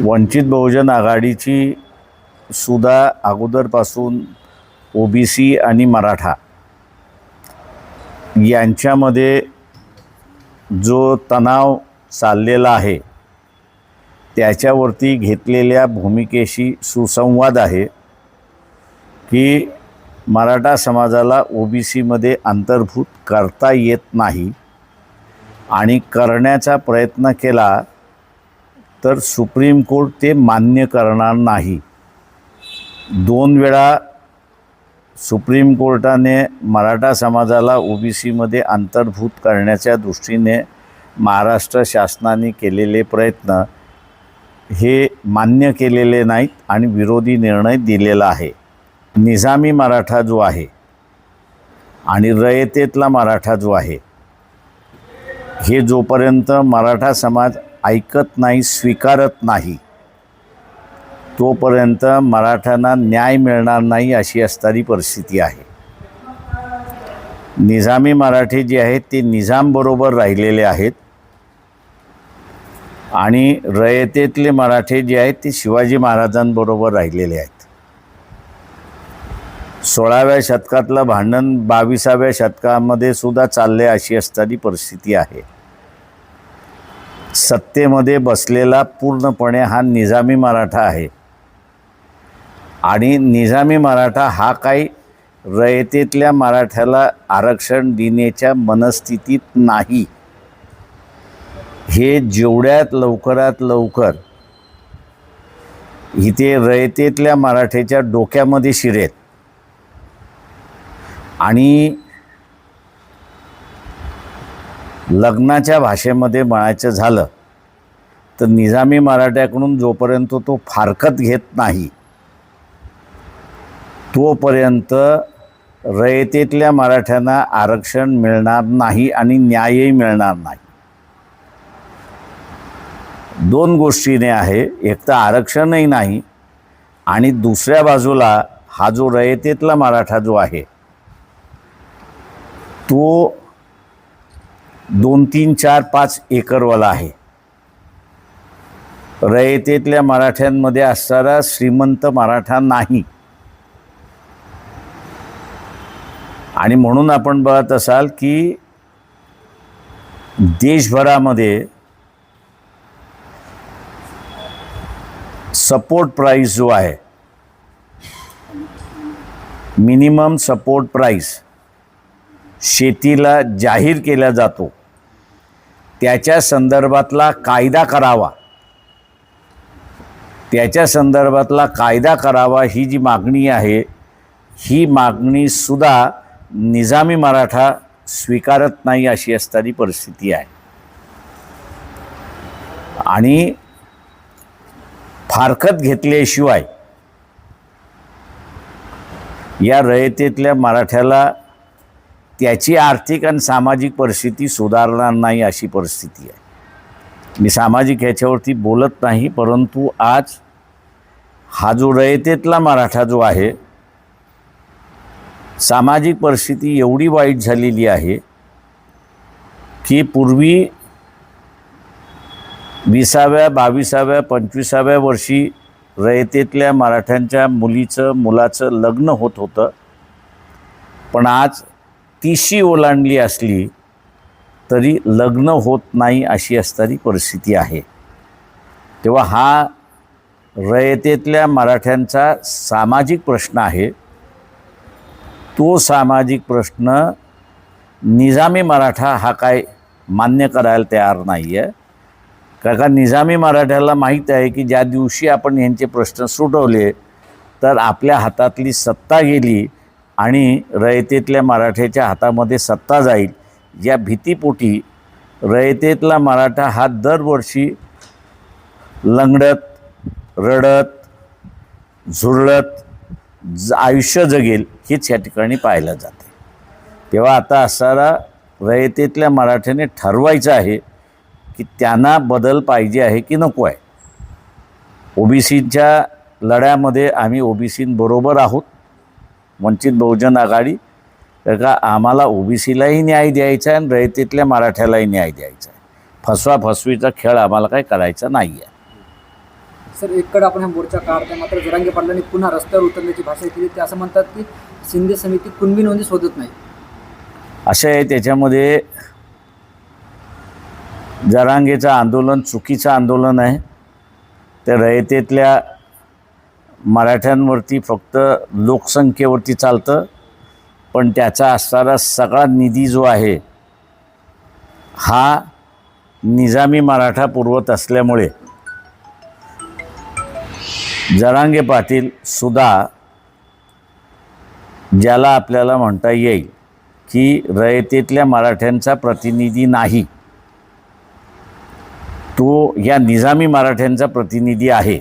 वंचित बहुजन आघाडीची सुद्धा अगोदरपासून ओ बी सी आणि मराठा यांच्यामध्ये जो तणाव चाललेला आहे त्याच्यावरती घेतलेल्या भूमिकेशी सुसंवाद आहे की मराठा समाजाला ओ बी सीमध्ये अंतर्भूत करता येत नाही आणि करण्याचा प्रयत्न केला तर सुप्रीम कोर्ट ते मान्य करणार नाही. दोन वेळा सुप्रीम कोर्टाने मराठा समाजाला ओ बी सीमध्ये अंतर्भूत करण्याच्या दृष्टीने महाराष्ट्र शासनाने केलेले प्रयत्न हे मान्य केलेले नाहीत आणि विरोधी निर्णय दिलेला आहे. निजामी मराठा जो आहे आणि रयतेतला मराठा जो आहे हे जोपर्यंत मराठा समाज ऐकत नाही स्वीकारत नाही. तोपर्यंत मराठ्यांना न्याय मिळणार नाही अशी असणारी परिस्थिती आहे. निजामी मराठी जे आहेत ते निजामबरोबर राहिलेले आहेत. आणि रयतेतले मराठे जे आहेत ते शिवाजी महाराजांबरोबर राहिलेले आहेत. सोळाव्या शतकातलं भांडण बावीसाव्या शतकामध्ये सुद्धा चालले अशी असणारी परिस्थिती आहे. सत्तेमध्ये बसलेला पूर्णपणे हा निजामी मराठा आहे. आणि निजामी मराठा हा काही रयतेतल्या मराठ्याला आरक्षण देण्याच्या मनस्थितीत नाही. हे जेवढ्यात लवकरात लवकर इथे रयतेतल्या मराठ्याच्या डोक्यामध्ये शिरेत. आणि लग्नाच्या भाषेमध्ये म्हणायचं झालं तर निजामी मराठ्याकडून जोपर्यंत तो फारकत घेत नाही तोपर्यंत रयतेतल्या मराठ्यांना आरक्षण मिळणार नाही आणि न्यायही मिळणार नाही. दोन गोष्टीने आहे. एक तर आरक्षणही नाही आणि दुसऱ्या बाजूला हा जो रयतेतला मराठा जो आहे तो दोन तीन चार पाच एकरवाला आहे. रयतेतल्या मराठ्यांमध्ये असणारा श्रीमंत मराठा नाही. आणि म्हणून आपण बघत असाल की देशभरामध्ये सपोर्ट प्राईस जो आहे मिनिमम सपोर्ट प्राईस शेतीला जाहीर केला जातो. त्याच्या संदर्भातला कायदा करावा. त्याच्या संदर्भातला कायदा करावा ही जी मागणी आहे ही मागणीसुद्धा निजामी मराठा स्वीकारत नाही अशी असणारी परिस्थिती आहे. आणि फारकत घेतल्याशिवाय या रयतेतल्या मराठ्याला त्याची आर्थिक आणि सामाजिक परिस्थिती सुधारणार नाही अशी परिस्थिती आहे. मी सामाजिक ह्याच्यावरती बोलत नाही परंतु आज हा जो रयतेतला मराठा जो आहे सामाजिक परिस्थिती एवढी वाईट झालेली आहे की पूर्वी विसाव्या बावीसाव्या पंचवीसाव्या वर्षी रयतेतल्या मराठ्यांच्या मुलीचं मुलाचं लग्न होत होतं. पण आज तिशी ओलांडली असली तरी लग्न होत नाही अशी असणारी परिस्थिती आहे. तेव्हा हा रयतेतल्या मराठ्यांचा सामाजिक प्रश्न आहे. तो सामाजिक प्रश्न निजामी मराठा हा काय मान्य करायला तयार नाही आहे का का निजामी मराठ्याला माहीत आहे की ज्या दिवशी आपण यांचे प्रश्न सुटवले तर आपल्या हातातली सत्ता गेली आणि रयतेतल्या मराठ्याच्या हातामध्ये सत्ता जाईल या भीतीपोटी रयतेतला मराठा हा दरवर्षी लंगडत रडत झुरळत ज आयुष्य जगेल हेच या ठिकाणी पाहायला जाते. तेव्हा आता असणारा रयतेतल्या मराठ्याने ठरवायचं आहे की त्यांना बदल पाहिजे आहे की नको आहे. ओबीसीच्या लढ्यामध्ये आम्ही ओबीसींबरोबर आहोत. वंचित बहुजन आघाडी. तर का आम्हाला ओबीसीलाही न्याय द्यायचा आहे आणि रयतेतल्या मराठ्यालाही न्याय द्यायचा आहे. फसवा फसवीचा खेळ आम्हाला काही करायचा नाही आहे. सर एककडे आपण ह्या मोर्चा काढताय मात्र जरांगे पाटलांनी पुन्हा रस्त्यावर उतरण्याची भाषा केली. ते असं म्हणतात की शिंदे समिती कुणबी नोंदी शोधत नाही. असं आहे त्याच्यामध्ये जरांगेचं आंदोलन चुकीचं आंदोलन आहे. त्या रयतेतल्या मराठ्यांवरती फक्त लोकसंख्येवरती चालतं पण त्याचा असणारा सगळा निधी जो आहे हा निजामी मराठा पुरवत असल्यामुळे. जरांगे पाटील सुद्धा ज्याला आपल्याला म्हणता येईल की रयतेतल्या मराठ्यांचा प्रतिनिधी नाही तो या निजामी मराठ्यांचा प्रतिनिधी आहे.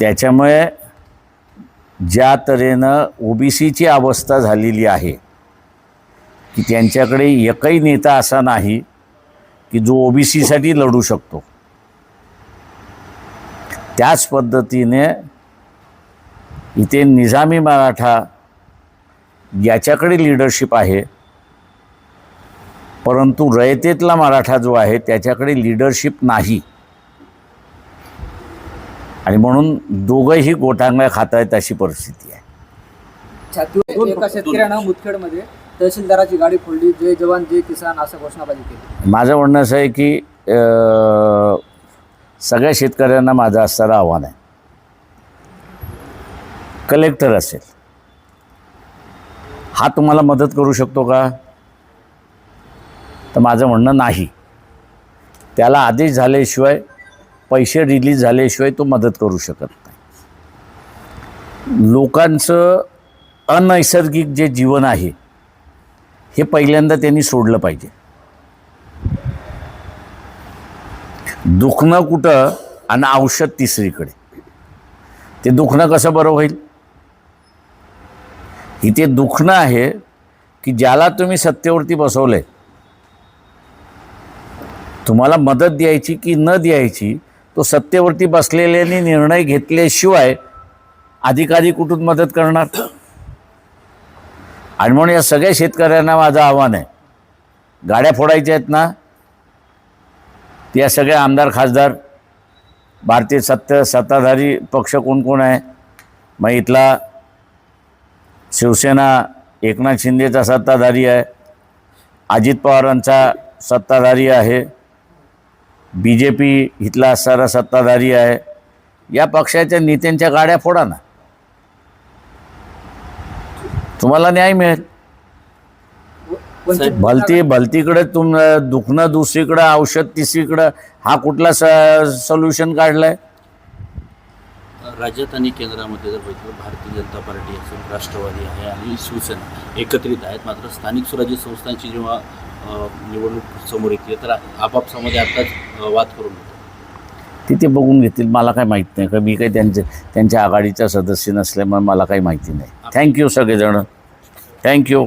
त्याच्यामुळे ज्या तऱ्हेनं ओबीसीची अवस्था झालेली आहे की त्यांच्याकडे एकही नेता असा नाही की जो ओबीसीसाठी लढू शकतो. त्याच पद्धतीने इथे निजामी मराठा याच्याकडे लिडरशिप आहे परंतु रयतेतला मराठा जो आहे त्याच्याकडे लिडरशिप नाही. आणि म्हणून दोघंही गोटांगळ्या खात आहेत अशी परिस्थिती आहे. छातीवर एका शेतकऱ्यानं मुदखेडमध्ये तहसीलदाराची गाडी फोडली. जय जवान जय किसान असं घोषणाबाजी केली. माझं म्हणणं असं आहे की अं, सगळ्या शेतकऱ्यांना माझं असणारं आव्हान आहे. कलेक्टर असेल. हा तुम्हाला मदत करू शकतो का? तर माझं म्हणणं नाही. त्याला आदेश झाल्याशिवाय पैसे रिलीज झाल्याशिवाय तो मदत करू शकत नाही. लोकांचं अनैसर्गिक जे जीवन आहे हे पहिल्यांदा त्यांनी सोडलं पाहिजे. दुखणं कुठं आणि औषध तिसरीकडे. ते दुखणं कसं बरं होईल? इथे दुखणं आहे की ज्याला तुम्ही सत्तेवरती बसवलंय तुम्हाला मदत द्यायची की न द्यायची तो सत्तेवरती बसलेल्यांनी निर्णय घेतल्याशिवाय अधिकारी कुठून मदत करणार? आणि म्हणून या सगळ्या शेतकऱ्यांना माझं आव्हान आहे. गाड्या फोडायच्या आहेत ना? त्या सगळ्या आमदार खासदार भारतीय सत्य सत्ताधारी पक्ष कोण कोण आहे? मग इथला शिवसेना एकनाथ शिंदेचा सत्ताधारी आहे. अजित पवारांचा सत्ताधारी आहे. बी जे पी इथला असणारा सत्ताधारी आहे. या पक्षाच्या नेत्यांच्या गाड्या फोडा ना. तुम्हाला न्याय मिळेल. भलती भलतीकडे तुम दुखणं दुसरीकडं औषध तिसरीकडं हा कुठला स सोल्युशन काढलाय? राज्यात आणि केंद्रामध्ये जर बघितलं भारतीय जनता पार्टी असेल राष्ट्रवादी आहे आणि शिवसेना एकत्रित आहेत. मात्र स्थानिक स्वराज्य संस्थांची जेव्हा निवडणूक समोर येते. तर आपापसामध्ये आताच अ, वाद करून तिथे बघून घेतील. मला काय माहीत नाही. का मी काही त्यांचे त्यांच्या आघाडीचा सदस्य नसल्यामुळे मला काही माहिती नाही. थँक्यू सगळेजण. थँक्यू